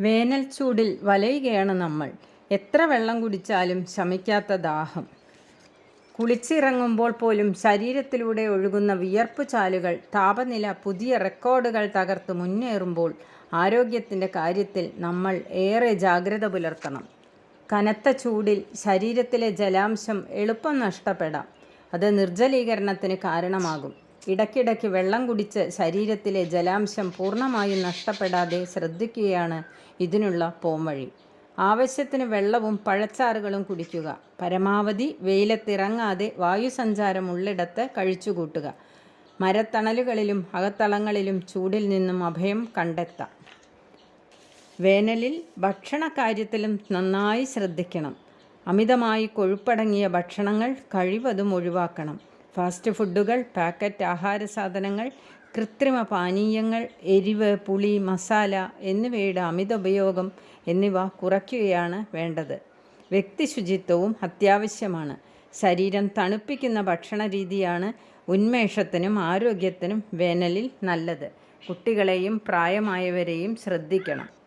വേനൽ ചൂടിൽ വലയുകയാണ് നമ്മൾ. എത്ര വെള്ളം കുടിച്ചാലും ശമിക്കാത്ത ദാഹം. കുളിച്ചിറങ്ങുമ്പോൾ പോലും ശരീരത്തിലൂടെ ഒഴുകുന്ന വിയർപ്പ് ചാലുകൾ താപനില പുതിയ റെക്കോർഡുകൾ തകർത്ത് മുന്നേറുമ്പോൾ ആരോഗ്യത്തിന്റെ കാര്യത്തിൽ നമ്മൾ ഏറെ ജാഗ്രത പുലർത്തണം. കനത്ത ചൂടിൽ ശരീരത്തിലെ ജലാംശം എളുപ്പം നഷ്ടപ്പെടാം. അത് നിർജലീകരണത്തിന് കാരണമാകും. ഇടയ്ക്കിടയ്ക്ക് വെള്ളം കുടിച്ച് ശരീരത്തിലെ ജലാംശം പൂർണമായും നഷ്ടപ്പെടാതെ ശ്രദ്ധിക്കുകയാണ് ഇതിനുള്ള പോംവഴി. ആവശ്യത്തിന് വെള്ളവും പഴച്ചാറുകളും കുടിക്കുക. പരമാവധി വെയിലത്തിറങ്ങാതെ വായുസഞ്ചാരമുള്ളിടത്ത് കഴിച്ചുകൂട്ടുക. മരത്തണലുകളിലും അകത്തളങ്ങളിലും ചൂടിൽ നിന്നും അഭയം കണ്ടെത്താം. വേനലിൽ ഭക്ഷണ കാര്യത്തിലും നന്നായി ശ്രദ്ധിക്കണം. അമിതമായി കൊഴുപ്പടങ്ങിയ ഭക്ഷണങ്ങൾ കഴിവതും ഒഴിവാക്കണം. ഫാസ്റ്റ് ഫുഡുകൾ പാക്കറ്റ് ആഹാര സാധനങ്ങൾ കൃത്രിമ പാനീയങ്ങൾ എരിവ് പുളി മസാല എന്നിവയുടെ അമിത ഉപയോഗം എന്നിവ കുറയ്ക്കുകയാണ് വേണ്ടത്. വ്യക്തി ശുചിത്വവും അത്യാവശ്യമാണ്. ശരീരം തണുപ്പിക്കുന്ന ഭക്ഷണ രീതിയാണ് ഉന്മേഷത്തിനും ആരോഗ്യത്തിനും വേനലിൽ നല്ലത്. കുട്ടികളെയും പ്രായമായവരെയും ശ്രദ്ധിക്കണം.